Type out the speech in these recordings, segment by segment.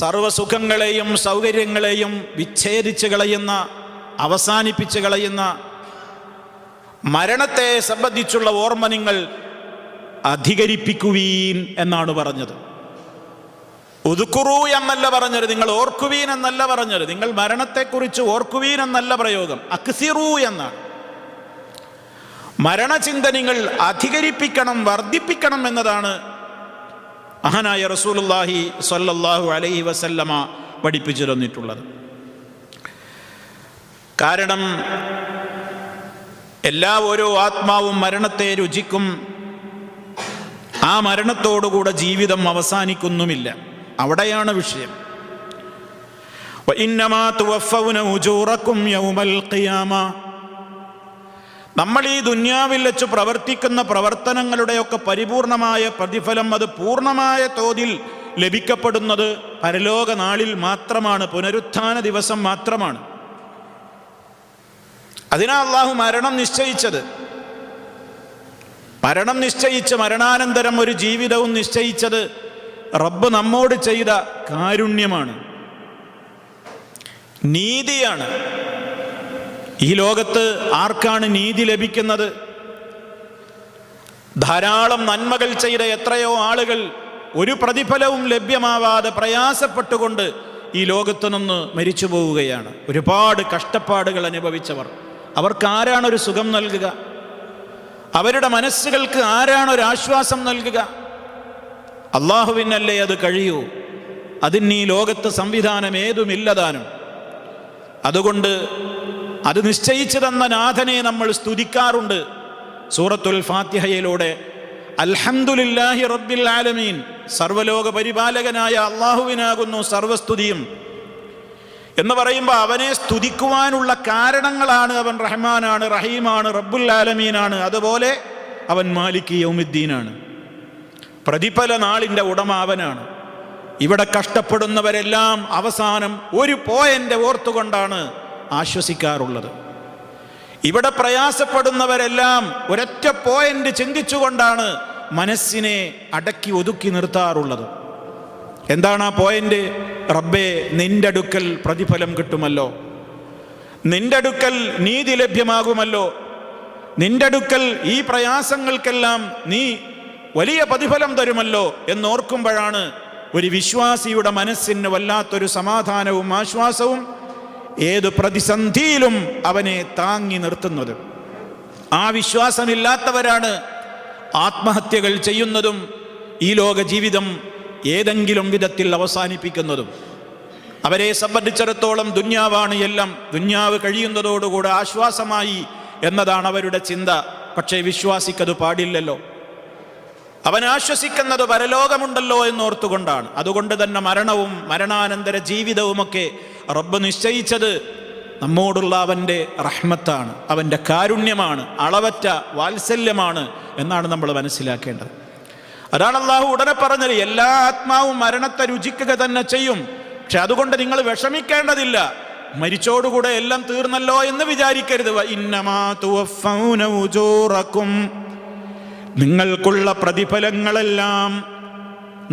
സർവസുഖങ്ങളെയും സൗകര്യങ്ങളെയും വിച്ഛേദിച്ച് കളയുന്ന അവസാനിപ്പിച്ച് കളയുന്ന മരണത്തെ സംബന്ധിച്ചുള്ള ഓർമ്മ നിങ്ങൾ അധികരിപ്പിക്കുവീൻ എന്നാണ് പറഞ്ഞത്. ഒതുക്കുറൂ എന്നല്ല പറഞ്ഞത് നിങ്ങൾ ഓർക്കുവീൻ എന്നല്ല പറഞ്ഞത് നിങ്ങൾ മരണത്തെക്കുറിച്ച് ഓർക്കുവീൻ എന്നല്ല പ്രയോഗം അക്സിറു എന്നാണ്. മരണചിന്ത നിങ്ങൾ അധികരിപ്പിക്കണം വർദ്ധിപ്പിക്കണം എന്നതാണ് മഹാനായ റസൂലുല്ലാഹി സ്വല്ലല്ലാഹു അലൈഹി വസല്ലമ പഠിപ്പിച്ചു തന്നിട്ടുള്ളത് കാരണം എല്ലാ ഓരോ ആത്മാവും മരണത്തെ രുചിക്കും ആ മരണത്തോടുകൂടെ ജീവിതം അവസാനിക്കുന്നുമില്ല അവിടെയാണ് വിഷയം وإنما توفون أجوركم يوم القيامة നമ്മൾ ഈ ദുന്യാവിൽ വെച്ച് പ്രവർത്തിക്കുന്ന പ്രവർത്തനങ്ങളുടെയൊക്കെ പരിപൂർണമായ പ്രതിഫലം അത് പൂർണമായ തോതിൽ ലഭിക്കപ്പെടുന്നത് പരലോക നാളിൽ മാത്രമാണ്. പുനരുത്ഥാന ദിവസം മാത്രമാണ്. അതിനാ അള്ളാഹു മരണം നിശ്ചയിച്ചത്. മരണം നിശ്ചയിച്ച് മരണാനന്തരം ഒരു ജീവിതവും നിശ്ചയിച്ചത് റബ്ബ് നമ്മോട് ചെയ്ത കാരുണ്യമാണ്. നീതിയാണ്. ഈ ലോകത്ത് ആർക്കാണ് നീതി ലഭിക്കുന്നത്? ധാരാളം നന്മകൾ ചെയ്ത എത്രയോ ആളുകൾ ഒരു പ്രതിഫലവും ലഭ്യമാവാതെ പ്രയാസപ്പെട്ടുകൊണ്ട് ഈ ലോകത്ത് നിന്ന് മരിച്ചു പോവുകയാണ്. ഒരുപാട് കഷ്ടപ്പാടുകൾ അനുഭവിച്ചവർ. അവർക്ക് ആരാണ് ഒരു സുഖം നൽകുക? അവരുടെ മനസ്സുകൾക്ക് ആരാണ് ഒരു ആശ്വാസം നൽകുക? അള്ളാഹുവിനല്ലേ അത് കഴിയൂ? അതിന് ഈ ലോകത്ത് സംവിധാനം ഏതുമില്ലതാനും. അതുകൊണ്ട് അത് നിശ്ചയിച്ചു തന്ന നാഥനെ നമ്മൾ സ്തുതിക്കാറുണ്ട്. സൂറത്തുൽ ഫാത്തിഹയിലൂടെ അൽഹംദുലില്ലാഹി റബ്ബിൽ ആലമീൻ സർവലോക പരിപാലകനായ അള്ളാഹുവിനാകുന്നു സർവസ്തുതിയും. എന്ന് പറയുമ്പോൾ അവനെ സ്തുതിക്കുവാനുള്ള കാരണങ്ങളാണ് അവൻ റഹ്മാനാണ് റഹീമാണ് റബ്ബുൽ ആലമീനാണ് അതുപോലെ അവൻ മാലിക് യൗമുദ്ദീനാണ്. പ്രതിഫല നാളിന്റെ ഉടമ അവനാണ്. ഇവിടെ കഷ്ടപ്പെടുന്നവരെല്ലാം അവസാനം ഒരു പോയിന്റ് ഓർത്തുകൊണ്ടാണ് ആശ്വസിക്കാറുള്ളത്. ഇവിടെ പ്രയാസപ്പെടുന്നവരെല്ലാം ഒരൊറ്റ പോയിന്റ് ചിന്തിച്ചുകൊണ്ടാണ് മനസ്സിനെ അടക്കി ഒതുക്കി നിർത്താറുള്ളത്. എന്താണ് ആ പോയിന്റ് റബ്ബേ നിന്റെ അടുക്കൽ പ്രതിഫലം കിട്ടുമല്ലോ. നിന്റെ അടുക്കൽ നീതി ലഭ്യമാകുമല്ലോ. നിന്റെ അടുക്കൽ ഈ പ്രയാസങ്ങൾക്കെല്ലാം നീ വലിയ പ്രതിഫലം തരുമല്ലോ എന്നോർക്കുമ്പോഴാണ് ഒരു വിശ്വാസിയുടെ മനസ്സിന് വല്ലാത്തൊരു സമാധാനവും ആശ്വാസവും ഏത് പ്രതിസന്ധിയിലും അവനെ താങ്ങി നിർത്തുന്നത്. ആ വിശ്വാസമില്ലാത്തവരാണ് ആത്മഹത്യകൾ ചെയ്യുന്നതും ഈ ലോക ജീവിതം ഏതെങ്കിലും വിധത്തിൽ അവസാനിപ്പിക്കുന്നതും. അവരെ സംബന്ധിച്ചിടത്തോളം ദുന്യാവാണ് എല്ലാം. ദുന്യാവ് കഴിയുന്നതോടുകൂടെ ആശ്വാസമായി എന്നതാണ് അവരുടെ ചിന്ത. പക്ഷേ വിശ്വാസിക്കത് പാടില്ലല്ലോ. അവൻ ആശ്വസിക്കുന്നത് പരലോകമുണ്ടല്ലോ എന്നോർത്തുകൊണ്ടാണ്. അതുകൊണ്ട് തന്നെ മരണവും മരണാനന്തര ജീവിതവുമൊക്കെ റബ്ബ് നിശ്ചയിച്ചത് നമ്മോടുള്ള അവന്റെ റഹ്മത്താണ് അവന്റെ കാരുണ്യമാണ് അളവറ്റ വാത്സല്യമാണ് എന്നാണ് നമ്മൾ മനസ്സിലാക്കേണ്ടത്. അതാണ് അള്ളാഹു ഉടനെ പറഞ്ഞത് എല്ലാ ആത്മാവും മരണത്തെ രുചിക്കുക തന്നെ ചെയ്യും. പക്ഷെ അതുകൊണ്ട് നിങ്ങൾ വിഷമിക്കേണ്ടതില്ല. മരിച്ചോടുകൂടെ എല്ലാം തീർന്നല്ലോ എന്ന് വിചാരിക്കരുത്. നിങ്ങൾക്കുള്ള പ്രതിഫലങ്ങളെല്ലാം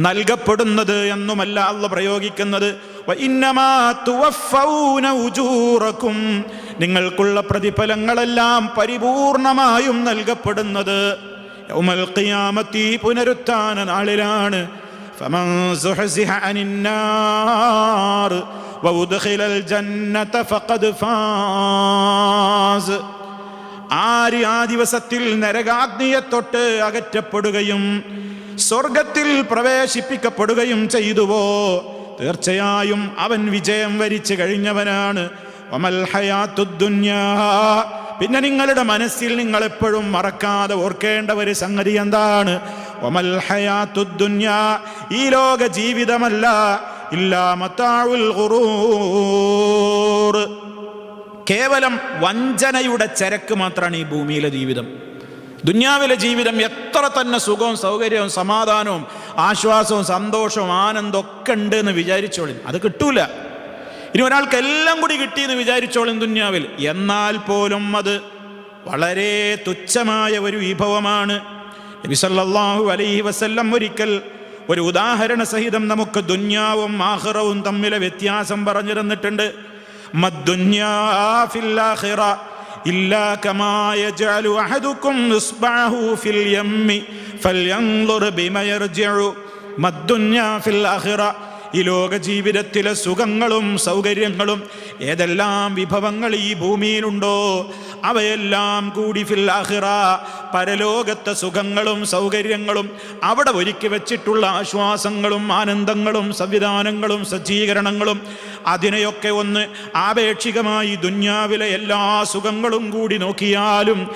നൽകപ്പെടുന്നത് എന്നുമല്ല അള്ള പ്രയോഗിക്കുന്നത്. നിങ്ങൾക്കുള്ള പ്രതിഫലങ്ങളെല്ലാം പരിപൂർണമായും നൽകപ്പെടുന്നത്. പുനരുത്ഥാന നാളിലാണ്. ആര് ആ ദിവസത്തിൽ നരകാഗ്നിയെ തൊട്ട് അകറ്റപ്പെടുകയും സ്വർഗത്തിൽ പ്രവേശിപ്പിക്കപ്പെടുകയും ചെയ്തുവോ? തീർച്ചയായും അവൻ വിജയം വരിച്ചു കഴിഞ്ഞവനാണ്. പിന്നെ നിങ്ങളുടെ മനസ്സിൽ നിങ്ങൾ എപ്പോഴും മറക്കാതെ ഓർക്കേണ്ട ഒരു സംഗതി എന്താണ്? ഈ ലോക ജീവിതമല്ല. കേവലം വഞ്ചനയുടെ ചരക്ക് മാത്രമാണ് ഈ ഭൂമിയിലെ ജീവിതം. ദുന്യാവിലെ ജീവിതം എത്ര തന്നെ സുഖവും സൗകര്യവും സമാധാനവും ആശ്വാസവും സന്തോഷവും ആനന്ദവും ഒക്കെ ഉണ്ട് എന്ന് വിചാരിച്ചോളിൻ. അത് കിട്ടൂല. ഇനി ഒരാൾക്ക് എല്ലാം കൂടി കിട്ടിയെന്ന് വിചാരിച്ചോളും ദുന്യാവിൽ. എന്നാൽ പോലും അത് വളരെ തുച്ഛമായ ഒരു വിഭവമാണ്. നബി സല്ലല്ലാഹു അലൈഹി വസല്ലം ഒരിക്കൽ ഒരു ഉദാഹരണ സഹിതം നമുക്ക് ദുന്യാവും ആഹ്റവും തമ്മിലെ വ്യത്യാസം പറഞ്ഞു തന്നിട്ടുണ്ട്. മദ്ദുന്യാ كما يجعل أحدكم إصبعه في اليم فلينظر ഫിൽ യമ്മി ما الدنيا في ആഖിറ ഈ ലോക ജീവിതത്തിലെ സുഖങ്ങളും സൗകര്യങ്ങളും ഏതെല്ലാം വിഭവങ്ങൾ ഈ ഭൂമിയിലുണ്ടോ അവയെല്ലാം കൂടി ഫില്ലാഹിറ പരലോകത്തെ സുഖങ്ങളും സൗകര്യങ്ങളും അവിടെ ഒരുക്കി വെച്ചിട്ടുള്ള ആശ്വാസങ്ങളും ആനന്ദങ്ങളും സംവിധാനങ്ങളും സജ്ജീകരണങ്ങളും അതിനെയൊക്കെ ഒന്ന് ആപേക്ഷികമായി ദുന്യാവിലെ എല്ലാ സുഖങ്ങളും കൂടി നോക്കിയാലും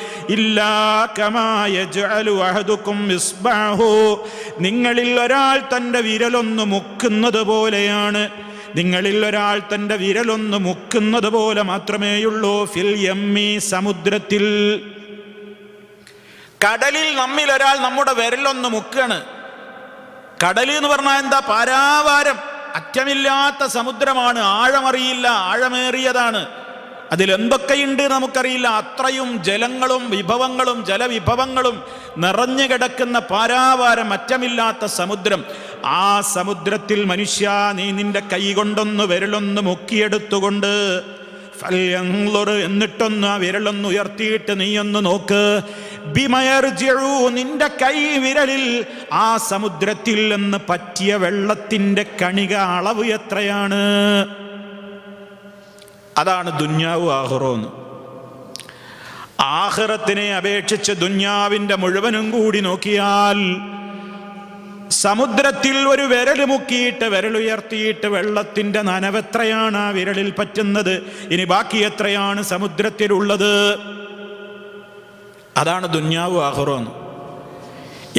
നിങ്ങളിൽ ഒരാൾ തന്റെ വിരലൊന്ന് മുക്കുന്നത് പോലെയാണ്. നിങ്ങളിൽ ഒരാൾ തന്റെ വിരലൊന്ന് മുക്കുന്നത് പോലെ മാത്രമേയുള്ളൂ. ഫിൽ എമ്മി സമുദ്രത്തിൽ. കടലിൽ നമ്മിൽ ഒരാൾ നമ്മുടെ വിരലൊന്ന് മുക്കാണ്. കടൽ എന്ന് പറഞ്ഞാൽ എന്താ? പാരാവാരം. അറ്റമില്ലാത്ത സമുദ്രമാണ്. ആഴമറിയില്ല ആഴമേറിയതാണ്. അതിലെന്തൊക്കെയുണ്ട് നമുക്കറിയില്ല. അത്രയും ജലങ്ങളും വിഭവങ്ങളും ജലവിഭവങ്ങളും നിറഞ്ഞു കിടക്കുന്ന പാരാവാരം അറ്റമില്ലാത്ത സമുദ്രം. ആ സമുദ്രത്തിൽ മനുഷ്യ നീ നിന്റെ കൈ കൊണ്ടൊന്ന് വിരലൊന്ന് മുക്കിയെടുത്തുകൊണ്ട് എന്നിട്ടൊന്ന് ആ വിരലൊന്ന് ഉയർത്തിയിട്ട് നീയൊന്ന് നോക്ക്. നിന്റെ കൈ വിരലിൽ ആ സമുദ്രത്തിൽ നിന്ന് പറ്റിയ വെള്ളത്തിന്റെ കണിക അളവ് എത്രയാണ്? അതാണ് ദുന്യാവ് ആഹുറോന്ന്. ആഹ്റത്തിനെ അപേക്ഷിച്ച് ദുന്യാവിന്റെ മുഴുവനും കൂടി നോക്കിയാൽ സമുദ്രത്തിൽ ഒരു വിരൽ മുക്കിയിട്ട് വിരലുയർത്തിയിട്ട് വെള്ളത്തിന്റെ നനവെത്രയാണ് ആ വിരലിൽ പറ്റുന്നത്? ഇനി ബാക്കി എത്രയാണ് സമുദ്രത്തിലുള്ളത്? അതാണ് ദുന്യാവ് ആഹുറോന്ന്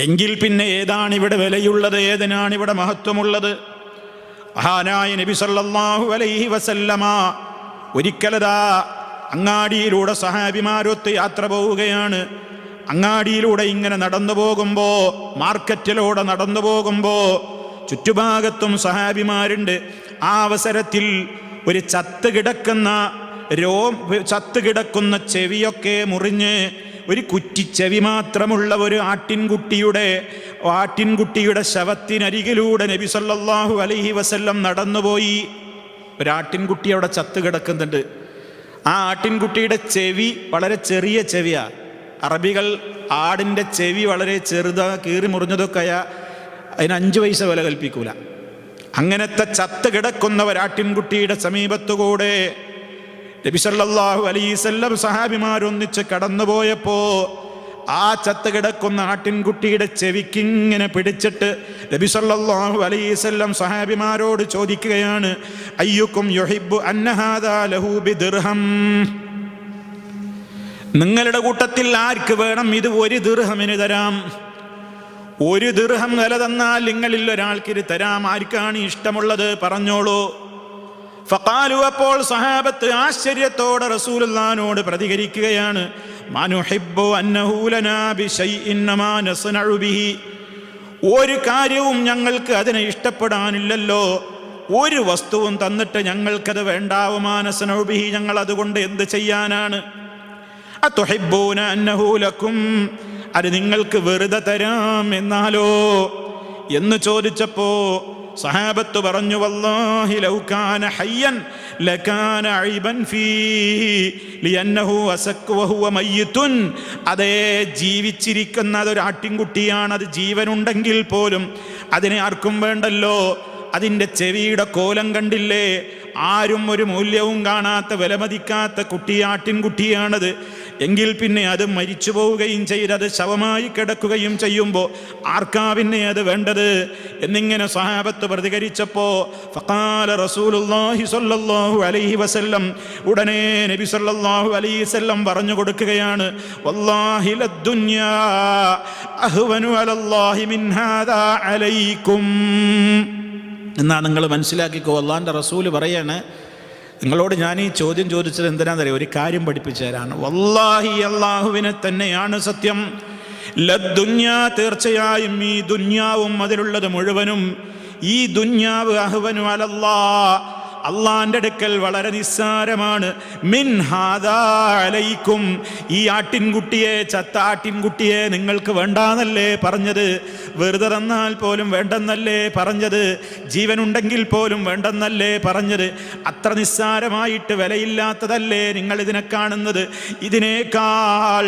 എങ്കിൽ പിന്നെ ഏതാണ് ഇവിടെ വിലയുള്ളത് ഏതിനാണ് ഇവിടെ മഹത്വമുള്ളത്? മഹാനായ നബി സല്ലാഹു അലൈഹി വസല്ലമ ഒരിക്കലതാ അങ്ങാടിയിലൂടെ സഹാബിമാരൊത്ത് യാത്ര പോവുകയാണ്. അങ്ങാടിയിലൂടെ ഇങ്ങനെ നടന്നു പോകുമ്പോൾ മാർക്കറ്റിലൂടെ നടന്നു പോകുമ്പോൾ ചുറ്റുഭാഗത്തും സഹാബിമാരുണ്ട്. ആ അവസരത്തിൽ ഒരു ചത്ത് കിടക്കുന്ന രോ ചത്ത് കിടക്കുന്ന ചെവിയൊക്കെ മുറിഞ്ഞ് ഒരു കുറ്റിച്ചെവി മാത്രമുള്ള ഒരു ആട്ടിൻകുട്ടിയുടെ ആട്ടിൻകുട്ടിയുടെ ശവത്തിനരികിലൂടെ നബി സല്ലാഹു അലഹി വസല്ലം നടന്നുപോയി. ഒരാട്ടിൻകുട്ടി അവിടെ ചത്ത് കിടക്കുന്നുണ്ട്. ആ ആട്ടിൻകുട്ടിയുടെ ചെവി വളരെ ചെറിയ ചെവിയാ. അറബികൾ ആടിന്റെ ചെവി വളരെ ചെറുതാ കീറി മുറിഞ്ഞതൊക്കെയാ. അതിന് അഞ്ച് പൈസ വില കൽപ്പിക്കൂല. അങ്ങനത്തെ ചത്ത് കിടക്കുന്ന ഒരാട്ടിൻകുട്ടിയുടെ സമീപത്തുകൂടെ നബിസല്ലാഹു അലൈസല്ലം സഹാബിമാരൊന്നിച്ച് കടന്നുപോയപ്പോ ആ ചത്ത് കിടക്കുന്ന ആട്ടിൻകുട്ടിയുടെ ചെവിക്കിങ്ങനെ പിടിച്ചിട്ട് നബിസല്ലാഹു അലൈസല്ലം സഹാബിമാരോട് ചോദിക്കുകയാണ് അയ്യുക്കും യൊഹിബു അന്നഹാദാ ലഹു ബിദിർഹം? നിങ്ങളുടെ കൂട്ടത്തിൽ ആർക്ക് വേണം ഇത് ഒരു ദീർഹമിന് തരാം? ഒരു ദീർഹം വില തന്നാൽ നിങ്ങളിൽ ഒരാൾക്കിത് തരാം. ആർക്കാണ് ഇഷ്ടമുള്ളത്? പറഞ്ഞോളൂ. ഫക്കാലു അപ്പോൾ സഹാബത്ത് ആശ്ചര്യത്തോടെ റസൂലുള്ളാനോട് പ്രതികരിക്കുകയാണ് ഒരു കാര്യവും ഞങ്ങൾക്ക് അതിനെ ഇഷ്ടപ്പെടാനില്ലല്ലോ. ഒരു വസ്തുവും തന്നിട്ട് ഞങ്ങൾക്കത് വേണ്ടാവുമാനസനൗബിഹി ഞങ്ങൾ അതുകൊണ്ട് എന്ത് ചെയ്യാനാണ്? അത്തുഹിബ്ബൂന അന്നഹു ലക്കും. അത് നിങ്ങൾക്ക് വെറുതെ തരാം എന്നാലോ? എന്ന് ചോദിച്ചപ്പോ സഹാബത്ത് പറഞ്ഞു വല്ലാഹി ഹയ്യൻ ലകാന ഫീ ലിയന്നഹു അതേ ജീവിച്ചിരിക്കുന്ന അതൊരു ആട്ടിൻകുട്ടിയാണ് അത് ജീവനുണ്ടെങ്കിൽ പോലും അതിനെ ആർക്കും വേണ്ടല്ലോ. അതിന്റെ ചെവിയുടെ കോലം കണ്ടില്ലേ? ആരും ഒരു മൂല്യവും കാണാത്ത വിലമതിക്കാത്ത കുട്ടിയാട്ടിൻകുട്ടിയാണത് എങ്കിൽ പിന്നെ അത് മരിച്ചു പോവുകയും ചെയ്ത് അത് ശവമായി കിടക്കുകയും ചെയ്യുമ്പോൾ ആർക്കാ പിന്നെ അത് വേണ്ടത്? എന്നിങ്ങനെ സഹാബത്ത് പ്രതികരിച്ചപ്പോ ഫഖാല റസൂലുള്ളാഹി സ്വല്ലല്ലാഹു അലൈഹി വസല്ലം ഉടനെ നബി സല്ലല്ലാഹു അലൈഹി വസല്ലം പറഞ്ഞു കൊടുക്കുകയാണ് വല്ലാഹി ലദ്ദുന്യാ അഹ്വനു അലല്ലാഹി മിൻ ഹാദാ അലൈക്കും. എന്നാ നിങ്ങൾ മനസ്സിലാക്കിക്കോ അള്ളാന്റെ റസൂൽ പറയാണ് നിങ്ങളോട് ഞാൻ ഈ ചോദ്യം ചോദിച്ചത് എന്തിനാണെന്നറിയോ ഒരു കാര്യം പഠിപ്പിച്ചു തരാണ് വല്ലാഹി അള്ളാഹുവിനെ തന്നെയാണ് സത്യം. ലദ്ദുന്യാ തീർച്ചയായും ഈ ദുന്യാവും അതിലുള്ളത് മുഴുവനും ഈ ദുന്യാവ് അഹ്വനു അലല്ലാ അള്ളാന്റെ അടുക്കൽ വളരെ നിസ്സാരമാണ്. മിൻ ഹാദാ അലൈക്കും. ഈ ആട്ടിൻകുട്ടിയെ ചത്ത ആട്ടിൻകുട്ടിയെ നിങ്ങൾക്ക് വേണ്ടാന്നല്ലേ പറഞ്ഞത്? വെറുതെ തന്നാൽ പോലും വേണ്ടെന്നല്ലേ പറഞ്ഞത്? ജീവനുണ്ടെങ്കിൽ പോലും വേണ്ടെന്നല്ലേ പറഞ്ഞത്? അത്ര നിസ്സാരമായിട്ട് വിലയില്ലാത്തതല്ലേ നിങ്ങൾ ഇതിനെ കാണുന്നത്? ഇതിനേക്കാൾ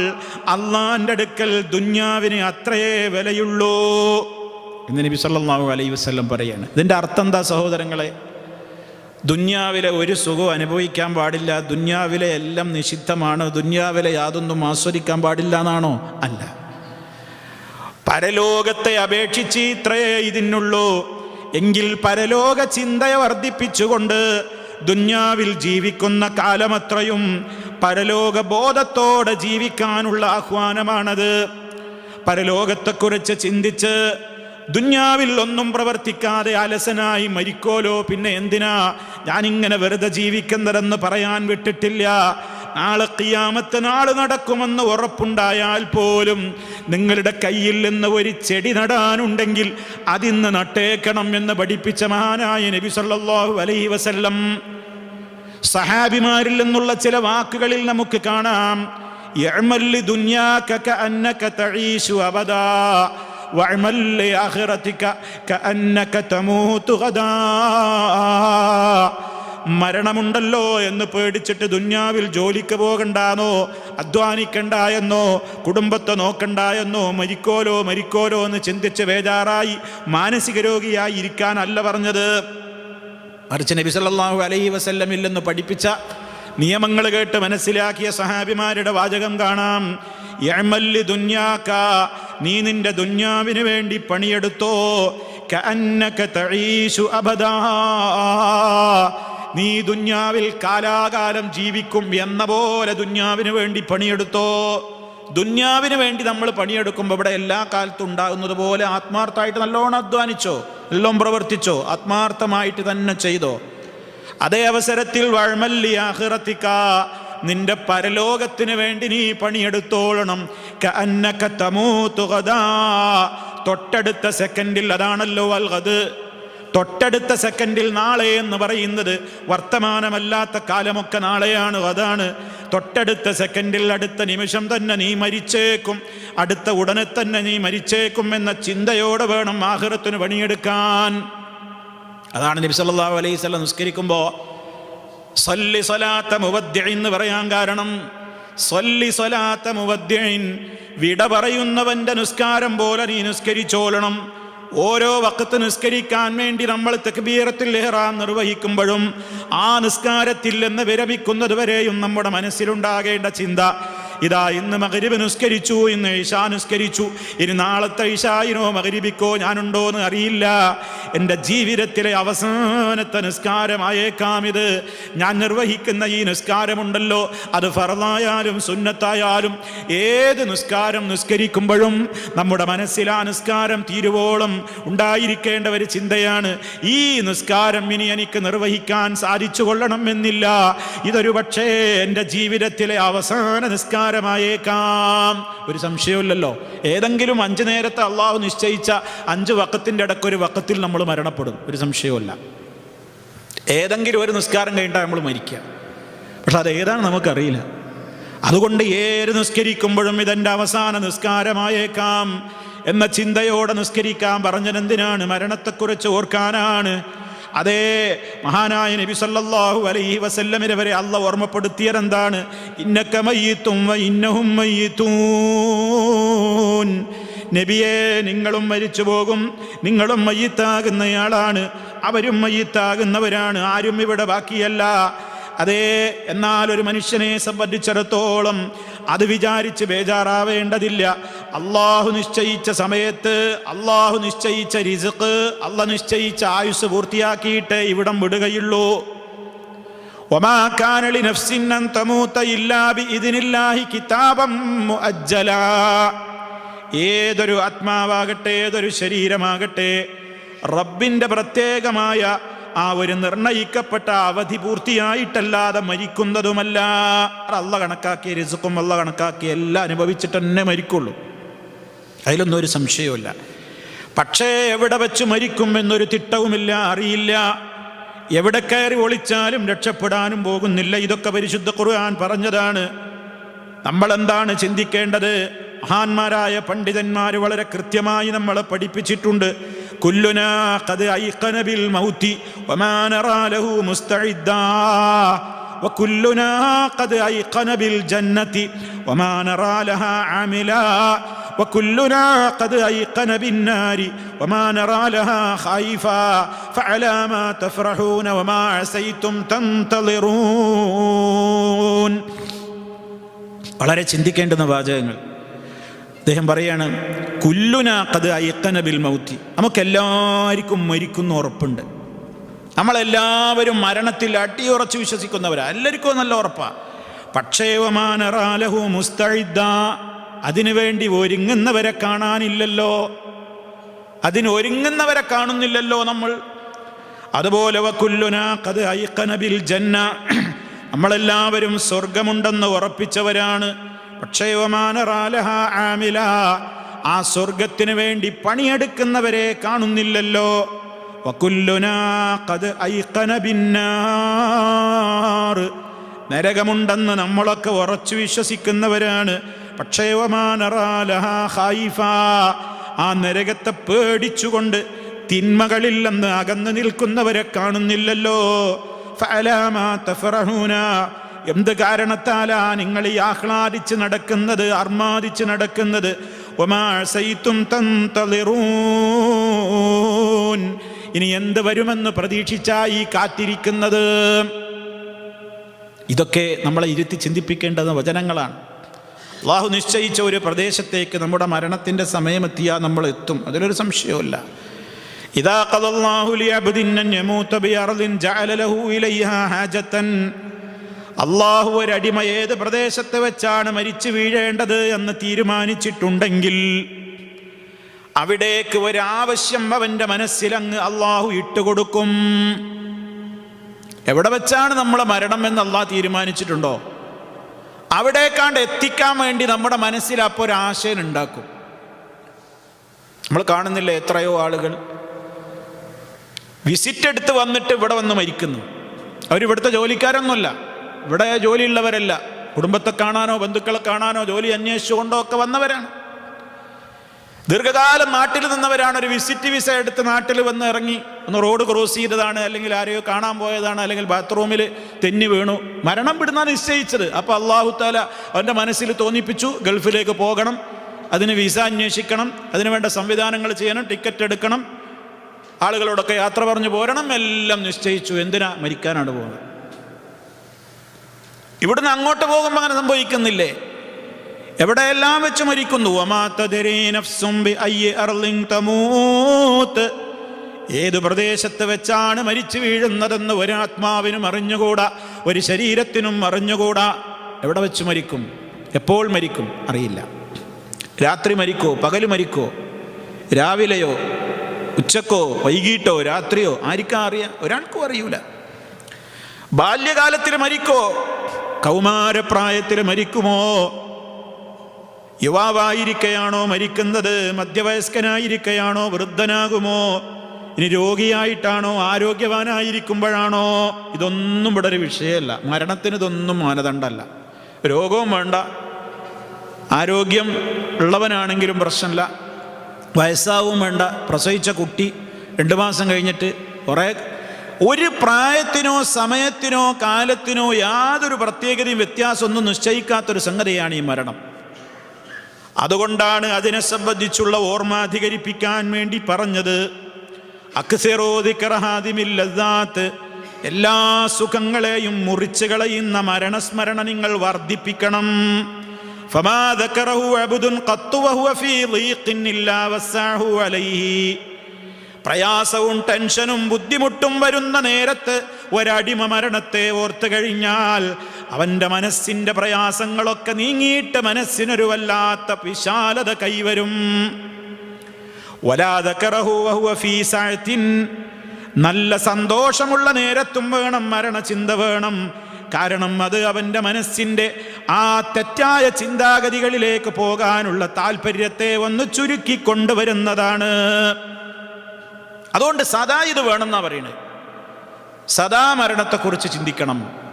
അള്ളാന്റെ അടുക്കൽ ദുന്യാവിന് അത്രയേ വിലയുള്ളൂ. എന്ന് നബി സല്ലല്ലാഹു അലൈഹി വസല്ലം പറയാണ്. ഇതിന്റെ അർത്ഥം എന്താ സഹോദരങ്ങളെ? ദുന്യാവിലെ ഒരു സുഖവും അനുഭവിക്കാൻ പാടില്ല. ദുന്യാവിലെ എല്ലാം നിഷിദ്ധമാണ്. ദുന്യാവിലെ യാതൊന്നും ആസ്വദിക്കാൻ പാടില്ല എന്നാണോ? അല്ല. പരലോകത്തെ അപേക്ഷിച്ച് ഇത്രയേ ഇതിനുള്ളൂ. എങ്കിൽ പരലോക ചിന്തയെ വർദ്ധിപ്പിച്ചുകൊണ്ട് ദുന്യാവിൽ ജീവിക്കുന്ന കാലമത്രയും പരലോക ബോധത്തോടെ ജീവിക്കാനുള്ള ആഹ്വാനമാണത്. പരലോകത്തെക്കുറിച്ച് ചിന്തിച്ച് ദുന്യാവിൽ ഒന്നും പ്രവർത്തിക്കാതെ അലസനായി മരിക്കോലോ പിന്നെ എന്തിനാ? ഞാനിങ്ങനെ വെറുതെ ജീവിക്കുന്നതെന്ന് പറയാൻ വിട്ടിട്ടില്ല. നാളെ കിയാമത്തെ നാൾ നടക്കുമെന്ന് ഉറപ്പുണ്ടായാൽ പോലും നിങ്ങളുടെ കയ്യിൽ നിന്ന് ഒരു ചെടി നടാനുണ്ടെങ്കിൽ അതിന്ന് നട്ടേക്കണം എന്ന് പഠിപ്പിച്ച മഹാനായ നബി സല്ലല്ലാഹു അലൈഹി വസല്ലം. സഹാബിമാരിൽ നിന്നുള്ള ചില വാക്കുകളിൽ നമുക്ക് കാണാം. "യഅ്മൽ ലിദുന്യാക കഅന്നക തഈശു അബദാ. വഅ്മൽ لآخرتك കഅന്നക തമൂതു ഗദാ മരണമുണ്ടല്ലോ എന്ന് പേടിച്ചിട്ട് ദുന്യാവിൽ ജോലിക്ക് പോകണ്ടാന്നോ? അധ്വാനിക്കണ്ട എന്നോ? കുടുംബത്തെ നോക്കണ്ട എന്നോ? മരിക്കോലോ? മരിക്കോലോ എന്ന് ചിന്തിച്ച് ബേജാറായി മാനസിക രോഗിയായി ഇരിക്കാനല്ല പറഞ്ഞത്. മറിച്ച് നബി സല്ലല്ലാഹു അലൈഹി വസല്ലമില്ലെന്ന് പഠിപ്പിച്ച നിയമങ്ങൾ കേട്ട് മനസ്സിലാക്കിയ സഹാബിമാരുടെ വാചകം കാണാം. യഅ്മല്ലി ദുന്യാക്ക നീ നിന്റെ ദുന്യാവിന് വേണ്ടി പണിയെടുത്തോ അബദാ. നീ ദുന്യാവിൽ കാലാകാലം ജീവിക്കും എന്ന പോലെ ദുന്യാവിന് വേണ്ടി പണിയെടുത്തോ. ദുന്യാവിന് വേണ്ടി നമ്മൾ പണിയെടുക്കുമ്പോൾ ഇവിടെ എല്ലാ കാലത്തും ഉണ്ടാകുന്നത് പോലെ ആത്മാർത്ഥമായിട്ട് നല്ലോണം അധ്വാനിച്ചോ എല്ലാം പ്രവർത്തിച്ചോ ആത്മാർത്ഥമായിട്ട് തന്നെ ചെയ്തോ. അതേ അവസരത്തിൽ വഴമല്ലി വഴമല്ലിയാഹിറത്തിക്ക നിന്റെ പരലോകത്തിന് വേണ്ടി നീ പണിയെടുത്തോളണം. തൊട്ടടുത്ത സെക്കൻഡിൽ അതാണല്ലോ അൽഹത് തൊട്ടടുത്ത സെക്കൻഡിൽ നാളെ എന്ന് പറയുന്നത് വർത്തമാനമല്ലാത്ത കാലമൊക്കെ നാളെയാണ് അതാണ്. തൊട്ടടുത്ത സെക്കൻഡിൽ അടുത്ത നിമിഷം തന്നെ നീ മരിച്ചേക്കും. അടുത്ത ഉടനെ തന്നെ നീ മരിച്ചേക്കും എന്ന ചിന്തയോടെ വേണം ആഹ്റത്തിന് പണിയെടുക്കാൻ. അതാണ് നബി സല്ലല്ലാഹു അലൈഹി വസല്ലം നിസ്കരിക്കുമ്പോൾ സല്ലി സ്വലാത്ത മുവദ്യ എന്ന് പറയാൻ കാരണം. സല്ലി സ്വലാത്ത മുവദ്യൻ വിട പറയുന്നവന്റെ നിസ്കാരം പോലെ നീ നിസ്കരിച്ചോളണം. ഓരോ വക്കത്ത് നിസ്കരിക്കാൻ വേണ്ടി നമ്മൾ തെക്ബീറത്തിൽ ഇഹ്റാം നിർവഹിക്കുമ്പോഴും ആ നിസ്കാരത്തിൽ നിന്ന് വിരമിക്കുന്നത് വരെയും നമ്മുടെ മനസ്സിലുണ്ടാകേണ്ട ചിന്ത. ഇതാ ഇന്ന് മകരിബ് നിസ്കരിച്ചു ഇന്ന് ഇഷാ നിസ്കരിച്ചു. ഇനി നാളത്തെ ഇഷായിനോ മകരിബിക്കോ ഞാനുണ്ടോ എന്ന് അറിയില്ല. എന്റെ ജീവിതത്തിലെ അവസാനത്തെ നിസ്കാരമായേക്കാം ഇത്. ഞാൻ നിർവഹിക്കുന്ന ഈ നിസ്കാരമുണ്ടല്ലോ. അത് ഫറദായാലും സുന്നത്തായാലും ഏത് നിസ്കാരം നിസ്കരിക്കുമ്പോഴും നമ്മുടെ മനസ്സിൽ ആ നിസ്കാരം തീരുവോളം ഉണ്ടായിരിക്കേണ്ട ഒരു ചിന്തയാണ്. ഈ നിസ്കാരം ഇനി എനിക്ക് നിർവഹിക്കാൻ സാധിച്ചു കൊള്ളണം എന്നില്ല ഇതൊരു പക്ഷേ എന്റെ ജീവിതത്തിലെ അവസാന നിസ്കാരമായേക്കാം ഒരു സംശയമില്ലല്ലോ ഏതെങ്കിലും അഞ്ച് നേരത്തെ അള്ളാഹു നിശ്ചയിച്ച അഞ്ച് വക്കത്തിന്റെ ഇടയ്ക്കൊരു വക്കത്തിൽ നമ്മൾ മരണപ്പെടും. ഒരു സംശയവുമില്ല. ഏതെങ്കിലും ഒരു നിസ്കാരം കഴിഞ്ഞാൽ നമ്മൾ മരിക്കുക. പക്ഷെ അത് ഏതാണ് നമുക്കറിയില്ല. അതുകൊണ്ട് ഏത് നിസ്കരിക്കുമ്പോഴും ഇതെന്റെ അവസാന നിസ്കാരമായേക്കാം. എന്ന ചിന്തയോടെ നിസ്കരിക്കാൻ പറഞ്ഞതെന്തിനാണ്? മരണത്തെക്കുറിച്ച് ഓർക്കാനാണ്. അതേ മഹാനായ നബി സല്ലല്ലാഹു അലൈഹി വസല്ലമിനെ വരെ അല്ല ഓർമ്മപ്പെടുത്തിയതെന്താണ്? ഇന്നക ഇന്നക്ക മയ്യത്തും ഇന്നഹും മയ്യിത്തൂൻ. നബിയെ നിങ്ങളും മരിച്ചു പോകും. നിങ്ങളും മയ്യത്താകുന്നയാളാണ്. അവരും മയ്യത്താകുന്നവരാണ്. ആരും ഇവിടെ ബാക്കിയല്ല. അതേ എന്നാൽ ഒരു മനുഷ്യനെ സംബന്ധിച്ചിടത്തോളം അത് വിചാരിച്ച് ബേജാറാവേണ്ടതില്ല. അള്ളാഹു നിശ്ചയിച്ച സമയത്ത് അള്ളാഹു നിശ്ചയിച്ച റിസുക്ക് അല്ല നിശ്ചയിച്ച ആയുസ് പൂർത്തിയാക്കിയിട്ട് ഇവിടം വിടുകയുള്ളൂ. ഏതൊരു ആത്മാവാകട്ടെ ഏതൊരു ശരീരമാകട്ടെ റബ്ബിന്റെ പ്രത്യേകമായ ആ ഒരു നിർണയിക്കപ്പെട്ട അവധി പൂർത്തിയായിട്ടല്ലാതെ മരിക്കുന്നതുമല്ല. അള്ള കണക്കാക്കിയ രസുക്കും അല്ല കണക്കാക്കിയ എല്ലാം അനുഭവിച്ചിട്ട് തന്നെ മരിക്കുള്ളൂ. അതിലൊന്നും ഒരു സംശയവുമില്ല. പക്ഷേ എവിടെ വെച്ച് മരിക്കും എന്നൊരു തിട്ടവുമില്ല അറിയില്ല. എവിടെ കയറി ഒളിച്ചാലും രക്ഷപ്പെടാനും പോകുന്നില്ല. ഇതൊക്കെ പരിശുദ്ധ ഖുർആൻ പറഞ്ഞതാണ്. നമ്മളെന്താണ് ചിന്തിക്കേണ്ടത്? മഹാന്മാരായ പണ്ഡിതന്മാർ വളരെ കൃത്യമായി നമ്മളെ പഠിപ്പിച്ചിട്ടുണ്ട്. കുല്ലുനാ ഖദ് ഐഖന ബിൽ മൗതി വമാ നറാ ലഹു മുസ്തഇദ്ദാ وكلنا قد أيقن بالجنة وما نرى لها عاملا وكلنا قد أيقن بالنار وما نرى لها خائفا فعلى ما تفرحون وما عسيتم تنتظرون വളരെ ചിന്തിക്കേണ്ടുന്ന വാചകങ്ങൾ അദ്ദേഹം പറയാണ് കുല്ലുന കത് അയ്യക്കന ബിൽ മൗത്തി. നമുക്കെല്ലാവർക്കും മരിക്കുന്ന ഉറപ്പുണ്ട്. നമ്മളെല്ലാവരും മരണത്തിൽ അടിയുറച്ച് വിശ്വസിക്കുന്നവരാ. എല്ലാവർക്കും നല്ല ഉറപ്പാ. പക്ഷേ ഒമാനറാലഹു മുസ്തഇദ്ദ. അതിനുവേണ്ടി ഒരുങ്ങുന്നവരെ കാണാനില്ലല്ലോ. അതിന് ഒരുങ്ങുന്നവരെ കാണുന്നില്ലല്ലോ നമ്മൾ. അതുപോലെ വക്കുല്ലുന കത് അയ്ക്കനബിൽ ജന്ന. നമ്മളെല്ലാവരും സ്വർഗമുണ്ടെന്ന് ഉറപ്പിച്ചവരാണ്. പക്ഷേ ഒമാനറാലഹ ആമില. ആ സ്വർഗത്തിന് വേണ്ടി പണിയെടുക്കുന്നവരെ കാണുന്നില്ലല്ലോ. നരകമുണ്ടെന്ന് നമ്മളൊക്കെ ഉറച്ചു വിശ്വസിക്കുന്നവരാണ്. പക്ഷേ ആ നരകത്തെ പേടിച്ചുകൊണ്ട് തിന്മകളില്ലെന്ന് അകന്നു നിൽക്കുന്നവരെ കാണുന്നില്ലല്ലോ. ഫലാമാ തഫറഹൂന. എന്ത് കാരണത്താലാ നിങ്ങൾ ഈ ആഹ്ലാദിച്ച് നടക്കുന്നത് അർമാദിച്ച് നടക്കുന്നത്? ഒമാ സൈത്തും തന്തളിറൂൻ ഇനി എന്ത് വരുമെന്ന് പ്രതീക്ഷിച്ചാ ഈ കാത്തിരിക്കുന്നത്? ഇതൊക്കെ നമ്മളെ ഇരുത്തി ചിന്തിപ്പിക്കേണ്ടത് വചനങ്ങളാണ്. അള്ളാഹു നിശ്ചയിച്ച ഒരു പ്രദേശത്തേക്ക് നമ്മുടെ മരണത്തിന്റെ സമയമെത്തിയാൽ നമ്മൾ എത്തും. അതിലൊരു സംശയവുമില്ല. ഇതാ ഖദല്ലാഹു ലിഅബ്ദിൻ അൻ യമൂത ബിഅർദിൻ ജഅല ലഹു ഇലൈഹാ ഹാജത്തൻ. അള്ളാഹു ഒരടിമ ഏത് പ്രദേശത്ത് വെച്ചാണ് മരിച്ചു വീഴേണ്ടത് എന്ന് തീരുമാനിച്ചിട്ടുണ്ടെങ്കിൽ അവിടേക്ക് ഒരാവശ്യം അവന്റെ മനസ്സിലങ്ങ് അള്ളാഹു ഇട്ടുകൊടുക്കും. എവിടെ വെച്ചാണ് നമ്മളെ മരണം എന്ന് അള്ളാഹ് തീരുമാനിച്ചിട്ടുണ്ടോ? അവിടേക്കാണ്ട് എത്തിക്കാൻ വേണ്ടി നമ്മുടെ മനസ്സിൽ അപ്പോൾ ഒരാശയം ഉണ്ടാക്കും. നമ്മൾ കാണുന്നില്ല എത്രയോ ആളുകൾ വിസിറ്റ് എടുത്ത് വന്നിട്ട് ഇവിടെ വന്ന് മരിക്കുന്നു. അവരിവിടുത്തെ ജോലിക്കാരൊന്നുമല്ല. ഇവിടെ ജോലിയുള്ളവരല്ല. കുടുംബത്തെ കാണാനോ ബന്ധുക്കളെ കാണാനോ ജോലി അന്വേഷിച്ചുകൊണ്ടോ ഒക്കെ വന്നവരാണ്. ദീർഘകാലം നാട്ടിൽ നിന്നവരാണ്. ഒരു വിസിറ്റ് വിസ എടുത്ത് നാട്ടിൽ വന്ന് ഇറങ്ങി ഒന്ന് റോഡ് ക്രോസ് ചെയ്തതാണ് അല്ലെങ്കിൽ ആരെയോ കാണാൻ പോയതാണ് അല്ലെങ്കിൽ ബാത്റൂമിൽ തെന്നി വീണു. മരണം വിടുന്നാണ് നിശ്ചയിച്ചത്. അപ്പോൾ അള്ളാഹു താല അവന്റെ മനസ്സിൽ തോന്നിപ്പിച്ചു ഗൾഫിലേക്ക് പോകണം അതിന് വിസ അന്വേഷിക്കണം അതിനുവേണ്ട സംവിധാനങ്ങൾ ചെയ്യണം ടിക്കറ്റ് എടുക്കണം ആളുകളോടൊക്കെ യാത്ര പറഞ്ഞു പോരണം എല്ലാം നിശ്ചയിച്ചു. എന്തിനാ മരിക്കാനാണ് പോകുന്നത്? ഇവിടുന്ന് അങ്ങോട്ട് പോകുമ്പോൾ അങ്ങനെ സംഭവിക്കുന്നില്ലേ? എവിടെയെല്ലാം വെച്ച് മരിക്കുന്നു? ഏത് പ്രദേശത്ത് വെച്ചാണ് മരിച്ചു വീഴുന്നതെന്ന് ഒരാത്മാവിനും അറിഞ്ഞുകൂടാ ഒരു ശരീരത്തിനും അറിഞ്ഞുകൂടാ. എവിടെ വെച്ച് മരിക്കും? എപ്പോൾ മരിക്കും? അറിയില്ല. രാത്രി മരിക്കോ? പകൽ മരിക്കോ? രാവിലെയോ? ഉച്ചക്കോ? വൈകിട്ടോ? രാത്രിയോ? ആർക്കാ അറിയാം? ഒരാൾക്കും അറിയൂല. ബാല്യകാലത്തിൽ മരിക്കോ? കൗമാരപ്രായത്തിൽ മരിക്കുമോ? യുവാവായിരിക്കയാണോ മരിക്കുന്നത്? മധ്യവയസ്കനായിരിക്കയാണോ? വൃദ്ധനാകുമോ? ഇനി രോഗിയായിട്ടാണോ? ആരോഗ്യവാനായിരിക്കുമ്പോഴാണോ? ഇതൊന്നും ഇവിടെ ഒരു വിഷയമല്ല. മരണത്തിന് ഇതൊന്നും മാനദണ്ഡമല്ല. രോഗവും വേണ്ട. ആരോഗ്യം ഉള്ളവനാണെങ്കിലും പ്രശ്നമില്ല. വയസ്സാവും വേണ്ട. പ്രസവിച്ച കുട്ടി രണ്ട് മാസം കഴിഞ്ഞിട്ട് കുറേ ഒരു പ്രായത്തിനോ സമയത്തിനോ കാലത്തിനോ യാതൊരു പ്രത്യേകതയും വ്യത്യാസമൊന്നും നിശ്ചയിക്കാത്തൊരു സംഗതിയാണ് ഈ മരണം. അതുകൊണ്ടാണ് അതിനെ സംബന്ധിച്ചുള്ള ഓർമാധികരിപ്പിക്കാൻ വേണ്ടി പറഞ്ഞത്. അക്സെറോദിക്കറഹാദിമില്ലതാത്ത് എല്ലാ സുഖങ്ങളെയും മുറിച്ചു കളയുന്ന മരണസ്മരണ നിങ്ങൾ വർദ്ധിപ്പിക്കണം. ഫമാദക്കറഹു അബുദുൻ ഖത്തുവഹു ഫീ ലീഖിൻ ഇല്ലാ വസാഹു അലൈഹി. പ്രയാസവും ടെൻഷനും ബുദ്ധിമുട്ടും വരുന്ന നേരത്ത് ഒരടിമ മരണത്തെ ഓർത്തു കഴിഞ്ഞാൽ അവന്റെ മനസ്സിന്റെ പ്രയാസങ്ങളൊക്കെ നീങ്ങിയിട്ട് മനസ്സിനൊരു വല്ലാത്ത വിശാലത കൈവരും. നല്ല സന്തോഷമുള്ള നേരത്തും വേണം മരണചിന്ത വേണം. കാരണം അത് അവന്റെ മനസ്സിന്റെ ആ തെറ്റായ ചിന്താഗതികളിലേക്ക് പോകാനുള്ള താല്പര്യത്തെ ഒന്ന് ചുരുക്കി കൊണ്ടുവരുന്നതാണ്. അതുകൊണ്ട് സദാ ഇത് വേണമെന്നാണ് പറയുന്നത് സദാ മരണത്തെക്കുറിച്ച് ചിന്തിക്കണം.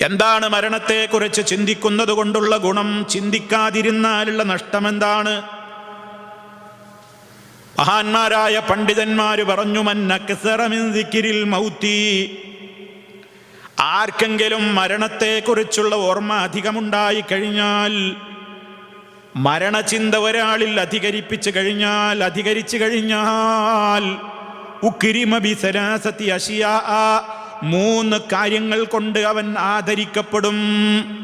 എന്താണ് മരണത്തെക്കുറിച്ച് ചിന്തിക്കുന്നത് കൊണ്ടുള്ള ഗുണം? ചിന്തിക്കാതിരുന്നാലുള്ള നഷ്ടമെന്താണ്? മഹാന്മാരായ പണ്ഡിതന്മാർ പറഞ്ഞു മന്നക്കിറിൽ മൗത്തി. ആർക്കെങ്കിലും മരണത്തെക്കുറിച്ചുള്ള ഓർമ്മ അധികമുണ്ടായി കഴിഞ്ഞാൽ മരണചിന്ത ഒരാളിൽ അധികരിപ്പിച്ചു കഴിഞ്ഞാൽ അധികരിച്ചു കഴിഞ്ഞാൽ മൂന്ന് കാര്യങ്ങൾ കൊണ്ട് അവൻ ആദരിക്കപ്പെടും.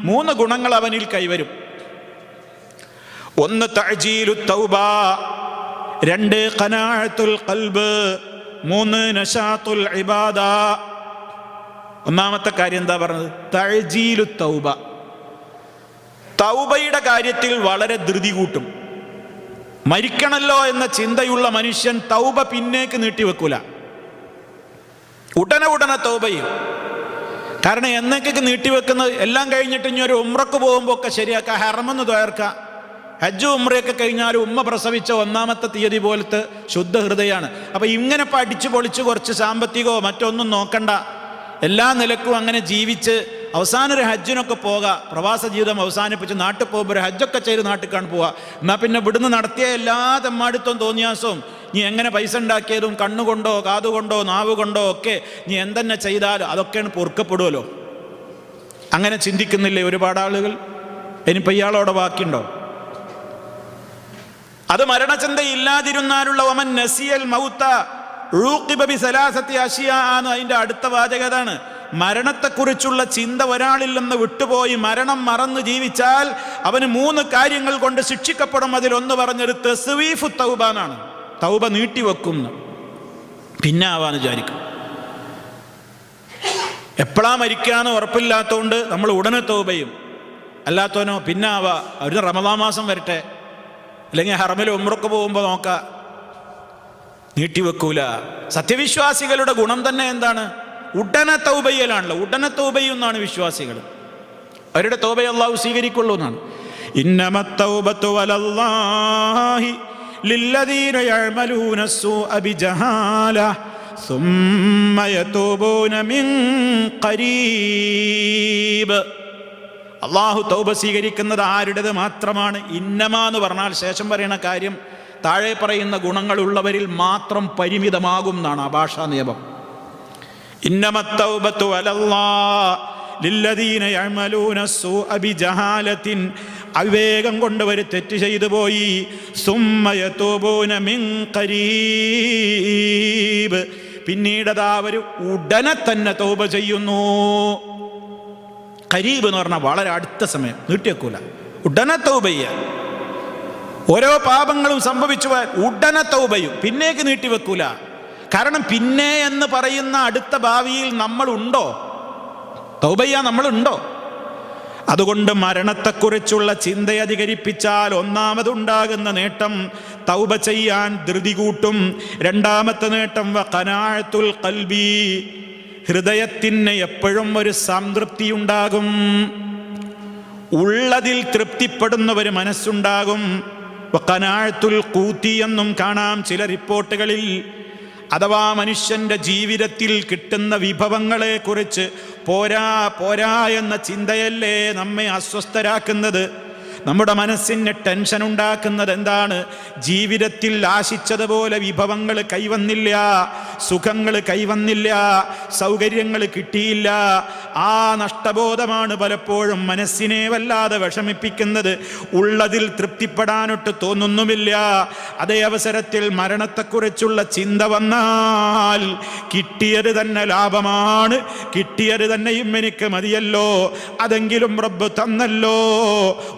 മൂന്ന് ഗുണങ്ങൾ അവനിൽ കൈവരും. ഒന്ന് തഴജീലു തൗബ രണ്ട് കനാഴത്തുൽ കൽബ് മൂന്ന് നഷാത്തുൽ ഇബാദ. ഒന്നാമത്തെ കാര്യം എന്താ പറഞ്ഞത്? തഴജീലു തൗബ. തൗബയുടെ കാര്യത്തിൽ വളരെ ധൃതി കൂട്ടും. മരിക്കണല്ലോ എന്ന ചിന്തയുള്ള മനുഷ്യൻ തൗബ പിന്നേക്ക് നീട്ടിവെക്കൂല ഉടനെ ഉടനെ തൗബയും കാരണം എന്നേക്കൊക്കെ നീട്ടിവെക്കുന്നത് എല്ലാം കഴിഞ്ഞിട്ട് ഇനി ഒരു ഉമ്രക്ക് പോകുമ്പോൾ ഒക്കെ ശരിയാക്കാം. ഹെറമെന്ന് തോർക്കുക ഹജ്ജ് ഉമ്രയൊക്കെ കഴിഞ്ഞാൽ ഉമ്മ പ്രസവിച്ച ഒന്നാമത്തെ തീയതി പോലത്തെ ശുദ്ധ ഹൃദയമാണ്. അപ്പം ഇങ്ങനെ പഠിച്ചു പൊളിച്ച് കുറച്ച് സാമ്പത്തികമോ മറ്റൊന്നും നോക്കണ്ട. എല്ലാ നിലക്കും അങ്ങനെ ജീവിച്ച് അവസാനം ഒരു ഹജ്ജിനൊക്കെ പോകാം. പ്രവാസ ജീവിതം അവസാനിപ്പിച്ച് നാട്ടിൽ പോകുമ്പോൾ ഒരു ഹജ്ജൊക്കെ ചെയ്ത് നാട്ടിൽ പോവുക എന്നാൽ പിന്നെ ഇവിടുന്ന് നടത്തിയ എല്ലാ തെമ്മാടിത്തവും തോന്നിയാസവും. നീ എങ്ങനെ പൈസ ഉണ്ടാക്കിയതും കണ്ണുകൊണ്ടോ കാതുകൊണ്ടോ നാവ് കൊണ്ടോ ഒക്കെ നീ എന്തെന്നെ ചെയ്താലും അതൊക്കെയാണ് പൊറുക്കപ്പെടുമല്ലോ അങ്ങനെ ചിന്തിക്കുന്നില്ലേ ഒരുപാട് ആളുകൾ? ഇനിയിപ്പോൾ ഇയാളോടെ ബാക്കിയുണ്ടോ? അത് മരണചിന്ത ഇല്ലാതിരുന്നാലുള്ള ഒമൻ നസിയൽ മൗത്ത അതിന്റെ അടുത്ത വാചകതാണ് മരണത്തെക്കുറിച്ചുള്ള ചിന്ത ഒരാളിൽ നിന്ന് വിട്ടുപോയി മരണം മറന്നു ജീവിച്ചാൽ അവന് മൂന്ന് കാര്യങ്ങൾ കൊണ്ട് ശിക്ഷിക്കപ്പെടും. അതിലൊന്ന് പറഞ്ഞൊരു തെസ്വീഫു തൗബ തൗബ നീട്ടിവെക്കും എന്ന്. പിന്നെ ആവാൻ വിചാരിക്കും. എപ്പോഴാ മരിക്കാന്ന് ഉറപ്പില്ലാത്തതുകൊണ്ട് നമ്മൾ ഉടനെ തൗബയും അല്ലാത്തവനോ പിന്നെ ആവാ അവർ റമദാ മാസം വരട്ടെ. അല്ലെങ്കിൽ ഹറമിൽ ഉമ്രക്ക് പോകുമ്പോൾ നോക്കാം. നീട്ടിവെക്കൂല സത്യവിശ്വാസികളുടെ ഗുണം തന്നെ എന്താണ്? ഉടനെ തൗബയ്യലാണല്ലോ ഉടനെ തൗബയ്യുന്നാണ് വിശ്വാസികൾ അവരുടെ തൗബ അള്ളാഹു സ്വീകരിക്കുള്ളൂ എന്നാണ് ഇന്നമത്തൗബത്തു വലല്ലാഹി ലില്ലദീന യഅമലൂന السوء بجهالة ثم يتوبون من قريب അള്ളാഹു തൗബ സ്വീകരിക്കുന്നത് ആരുടേത് മാത്രമാണ് ഇന്നമ എന്ന് പറഞ്ഞാൽ ശേഷം പറയുന്ന കാര്യം താഴെ പറയുന്ന ഗുണങ്ങളുള്ളവരിൽ മാത്രം പരിമിതമാകും എന്നാണ് ആ ഭാഷാ നിയമം ഇന്നമത്തൗബത്തു അലല്ലാ ലില്ലദീന യഅമലൂന السوء بجهالة അവിവേകം കൊണ്ട് ഒരു തെറ്റ് ചെയ്തു പോയി സുമ്മ യതൂബൂന മിൻ ഖരീബ് പിന്നീട് അതാ അവർ ഉടനെ തന്നെ തൗബ ചെയ്യുന്നു കരീബ് എന്ന് പറഞ്ഞാൽ വളരെ അടുത്ത സമയം നീട്ടിവെക്കൂല ഉടനെ തൗബയ്യ ഓരോ പാപങ്ങളും സംഭവിച്ചു പോയാൽ ഉടനെ തൗബയും പിന്നേക്ക് നീട്ടിവെക്കൂല കാരണം പിന്നെ എന്ന് പറയുന്ന അടുത്ത ഭാവിയിൽ നമ്മളുണ്ടോ? തൗബയ്യ നമ്മളുണ്ടോ? അതുകൊണ്ട് മരണത്തെക്കുറിച്ചുള്ള ചിന്ത അധികരിപ്പിച്ചാൽ ഒന്നാമതുണ്ടാകുന്ന നേട്ടം തൗബ ചെയ്യാൻ ധൃതി കൂട്ടും. രണ്ടാമത്തെ നേട്ടം വഖനാഅത്തുൽ ഖൽബി ഹൃദയത്തിന് എപ്പോഴും ഒരു സംതൃപ്തി ഉണ്ടാകും ഉള്ളതിൽ തൃപ്തിപ്പെടുന്ന ഒരു മനസ്സുണ്ടാകും. വഖനാഅത്തുൽ കൂത്തി എന്നും കാണാം ചില റിപ്പോർട്ടുകളിൽ. അഥവാ മനുഷ്യന്റെ ജീവിതത്തിൽ കിട്ടുന്ന വിഭവങ്ങളെ കുറിച്ച് പോരാ പോരാ എന്ന ചിന്തയല്ലേ നമ്മെ അസ്വസ്ഥരാക്കുന്നത്? നമ്മുടെ മനസ്സിന് ടെൻഷൻ ഉണ്ടാക്കുന്നത് എന്താണ്? ജീവിതത്തിൽ ആശിച്ചതുപോലെ വിഭവങ്ങൾ കൈവന്നില്ല. സുഖങ്ങൾ കൈവന്നില്ല സൗകര്യങ്ങൾ കിട്ടിയില്ല. ആ നഷ്ടബോധമാണ് പലപ്പോഴും മനസ്സിനെ വല്ലാതെ വിഷമിപ്പിക്കുന്നത്. ഉള്ളതിൽ തൃപ്തിപ്പെടാനൊട്ട് തോന്നുന്നുമില്ല. അതേ അവസരത്തിൽ മരണത്തെക്കുറിച്ചുള്ള ചിന്ത വന്നാൽ കിട്ടിയത് തന്നെ ലാഭമാണ്. കിട്ടിയത് തന്നെയും എനിക്ക് മതിയല്ലോ. അതെങ്കിലും റബ്ബ് തന്നല്ലോ.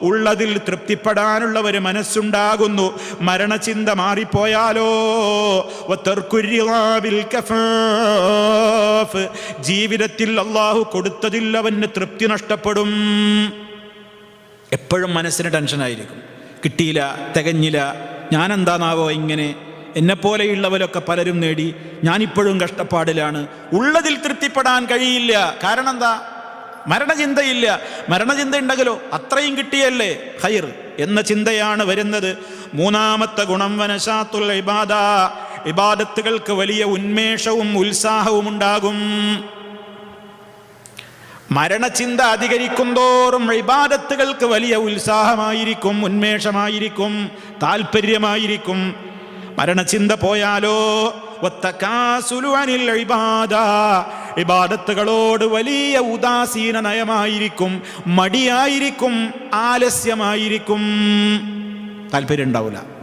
ഉള്ളതിൽ തൃപ്തിപ്പെടാനുള്ള ഒരു മനസ്സുണ്ടാകുന്നു. മരണചിന്ത മാറിപ്പോയാലോ? കഫാഫ്. ജീവിതത്തിൽ അള്ളാഹു കൊടുത്തതിൽ അവന് തൃപ്തി നഷ്ടപ്പെടും. എപ്പോഴും മനസ്സിന് ടെൻഷനായിരിക്കും കിട്ടിയില്ല തികഞ്ഞില്ല ഞാനെന്താണാവോ ഇങ്ങനെ. എന്നെപ്പോലെയുള്ളവരൊക്കെ പലരും നേടി ഞാനിപ്പോഴും കഷ്ടപ്പാടിലാണ്. ഉള്ളതിൽ തൃപ്തിപ്പെടാൻ കഴിയില്ല. കാരണം എന്താ മരണചിന്തയില്ല. മരണചിന്ത ഉണ്ടെങ്കിലോ അത്രയും കിട്ടിയല്ലേ? ഹൈർ എന്ന ചിന്തയാണ് വരുന്നത്. മൂന്നാമത്തെ ഗുണം വനശാത്തുൽ ഇബാദ. ഇബാദത്തുകൾക്ക് വലിയ ഉന്മേഷവും ഉത്സാഹവും ഉണ്ടാകും. മരണചിന്ത അധികരിക്കും തോറും ഇബാദത്തുകൾക്ക് വലിയ ഉത്സാഹമായിരിക്കും ഉന്മേഷമായിരിക്കും താല്പര്യമായിരിക്കും മരണചിന്ത പോയാലോ. ഇബാദത്തുകളോട് വലിയ ഉദാസീന നയമായിരിക്കും മടിയായിരിക്കും ആലസ്യമായിരിക്കും. താല്പര്യം ഉണ്ടാവില്ല